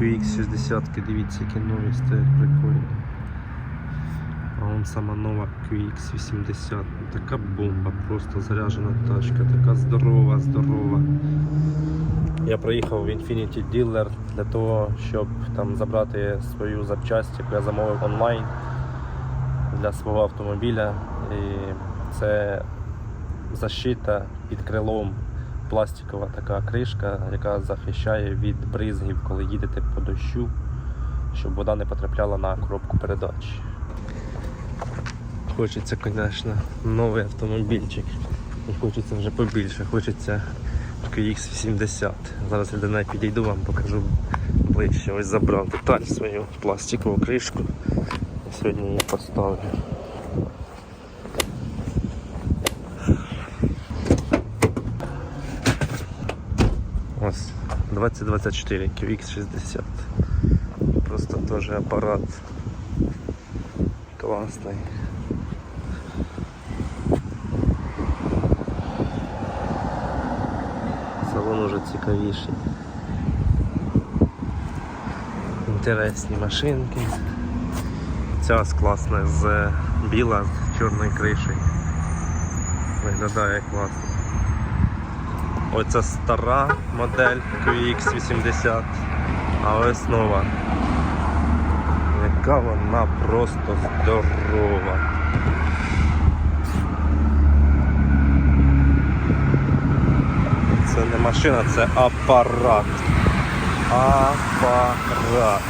QX60, дивіться, які нові стоять прикольні. А вон сама нова QX80. Така бомба, просто заряджена тачка, така здорова, здорова. Я приїхав в Infinity Dealer для того, щоб там забрати свою запчасть, яку я замовив онлайн для свого автомобіля. І це защита під крилом, пластикова така кришка, яка захищає від бризгів, коли їдете по дощу, щоб вода не потрапляла на коробку передач. Хочеться, звісно, новий автомобільчик. І хочеться вже побільше, хочеться QX80. Зараз я до неї підійду, вам покажу ближче. Ось забрав деталь свою пластикову кришку. І сьогодні її поставлю. Ось 2024 QX60. Просто теж апарат класний. Салон уже цікавіший. Інтересні машинки. Ця класна з біла з чорною кришею. Виглядає класно. Оця стара модель QX80, а ось нова. Яка вона просто здорова. Це не машина, це апарат. Апарат.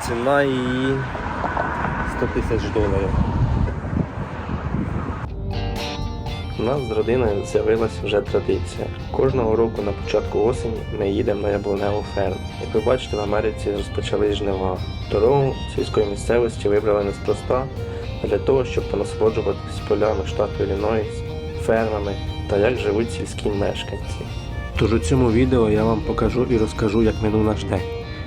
Ціна її 100 тисяч доларів. У нас з родиною з'явилася вже традиція. Кожного року на початку осені ми їдемо на яблуневу ферму. Як ви бачите, в Америці розпочали жнива. Дорогу сільської місцевості вибрали неспроста для того, щоб понасолоджуватись полями штату Іллінойс, фермами та як живуть сільські мешканці. Тож у цьому відео я вам покажу і розкажу, як минув наш день.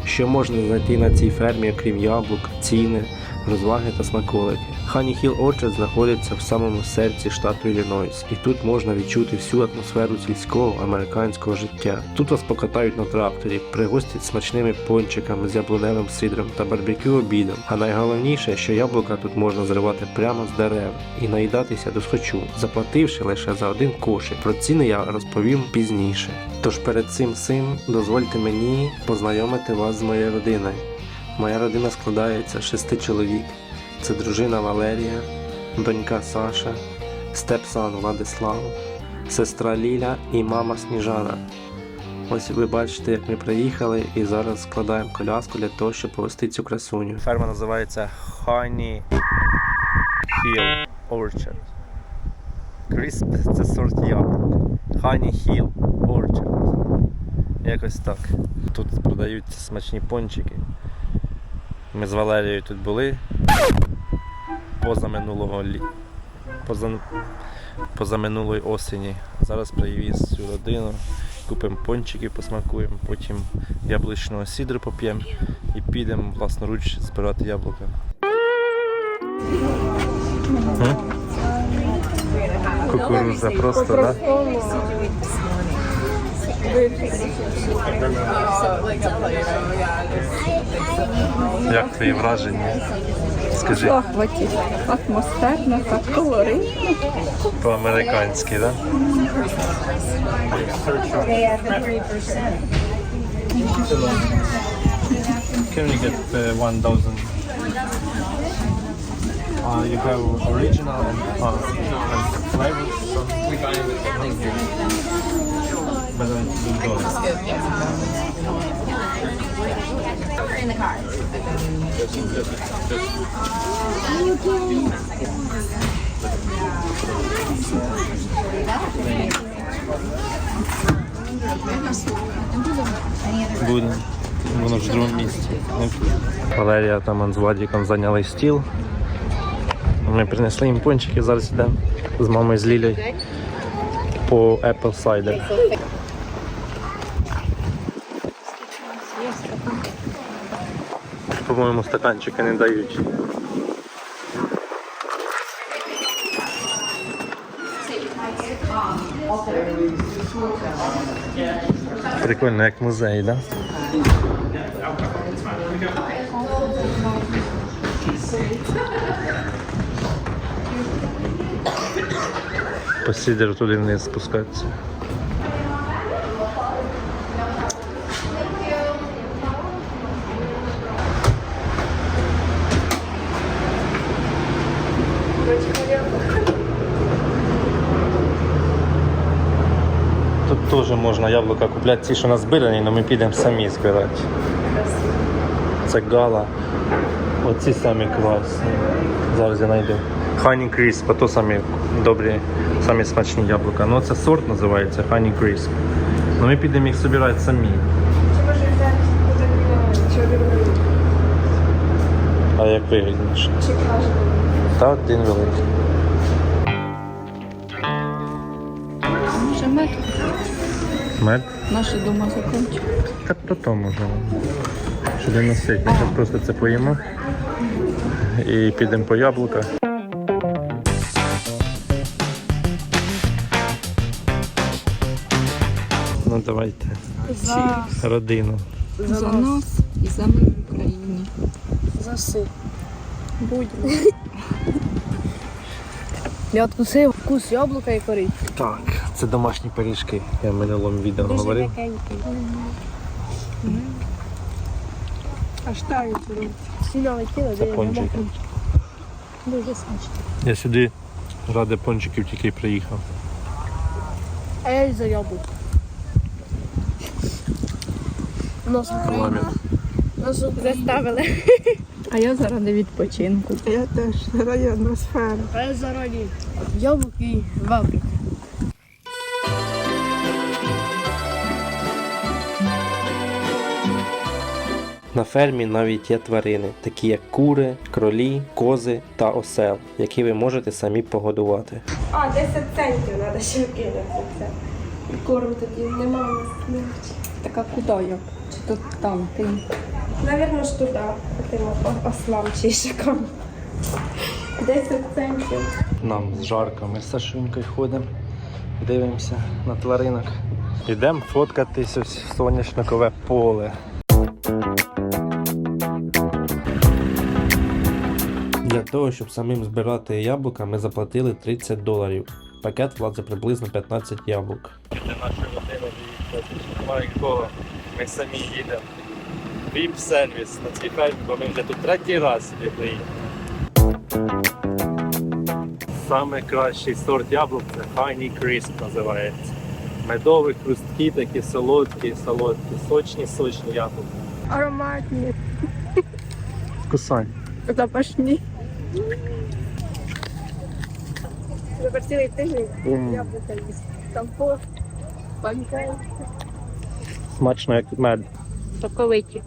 Що можна знайти на цій фермі, окрім яблук, ціни, розваги та смаколики. Хані Хіл Orchard знаходиться в самому серці штату Іллінойс, і тут можна відчути всю атмосферу сільського американського життя. Тут вас покатають на тракторі, пригостять смачними пончиками з яблуневим сидром та барбекю обідом. А найголовніше, що яблука тут можна зривати прямо з дерев і наїдатися до схочу, заплативши лише за один кошик. Про ціни я розповім пізніше. Тож перед цим всім дозвольте мені познайомити вас з моєю родиною. Моя родина складається з шести чоловік. Це дружина Валерія, донька Саша, степсан Владислав, сестра Ліля і мама Сніжана. Ось ви бачите, як ми приїхали і зараз складаємо коляску для того, щоб повести цю красуню. Ферма називається Honey Hill Orchard. Крісп це сорт яблук. Honey Hill Orchard. Якось так. Тут продаються смачні пончики. Ми з Валерією тут були поза минулого лі... поза... поза минулої осені. Зараз привіз цю родину, купимо пончики, посмакуємо, потім яблучного сідру поп'ємо і підемо власноруч збирати яблука. М? Кукурудза просто, так? Да? Як твої враження? Скажи захваті. Атмосферно, так колоритно. по-американськи, так? Can we get uh, one dozen? Uh, you have original and, uh, and flavors. We buy But then you go. Буде. Воно в другому місці. Валерія там з Владиком зайняли стіл. Ми принесли їм пончики, зараз йдемо з мамою з Лілею по Apple Cider. По-моєму, стаканчики не дають. Прикольно, як музей, да? По сідеру туди вниз спускатися. Тут теж можна яблука купляти ті, що назбирані, але ми підемо самі збирати. Це гала. Оці самі класні. Зараз я знайду. Honey Crisp, а то самі добрі, самі смачні яблука. Ну це сорт називається Honey Crisp. Ну ми підемо їх збирати самі. А як вигідніше? Та один великий. Може мед? Мед? Наші дома закончили. Так то то можна. Щоб не носити. Ми зараз просто це поїмо. І підемо по яблука. Ну давайте. За, Родину. За нас і за ми в Україні. за си. Будьмо. Я откусив вкус яблука і корить. Так, це домашні пиріжки. Я в минулому відео говорив. Аж так Сильно летіло, Це пончики. Дуже смачно. Я сюди ради пончиків тільки приїхав. А я і за яблук. Нас Ламін. нас заставили. А я заради відпочинку. Я теж раді атмосфера. А я зарані. Яблук і вафлі. На фермі навіть є тварини, такі як кури, кролі, кози та осел, які ви можете самі погодувати. А, 10 центів треба ще кинути. Корм тоді нема у нас не Так а я? Чи тут там? Ти? Навірно ж туди, тим ослам чи шикам. 10 центів. Нам з жарко, ми з Сашунькою ходимо, дивимося на тваринок. Йдемо фоткатись ось в соняшникове поле. Для того, щоб самим збирати яблука, ми заплатили 30 доларів. Пакет влазить приблизно 15 яблук. Для нашої родини немає нікого, ми самі їдемо. Віп-сервіс на цій фермі, бо ми вже тут третій раз сюди приїхали. Саме кращий сорт яблук це Honey Crisp називається. Медові, хрусткі, такі солодкі, солодкі, сочні, сочні яблука. Ароматні, Кусай. запашні. Тепер цілий тиждень яблука їсть. Компот, панкейки. Смачно як мед. Соковиті.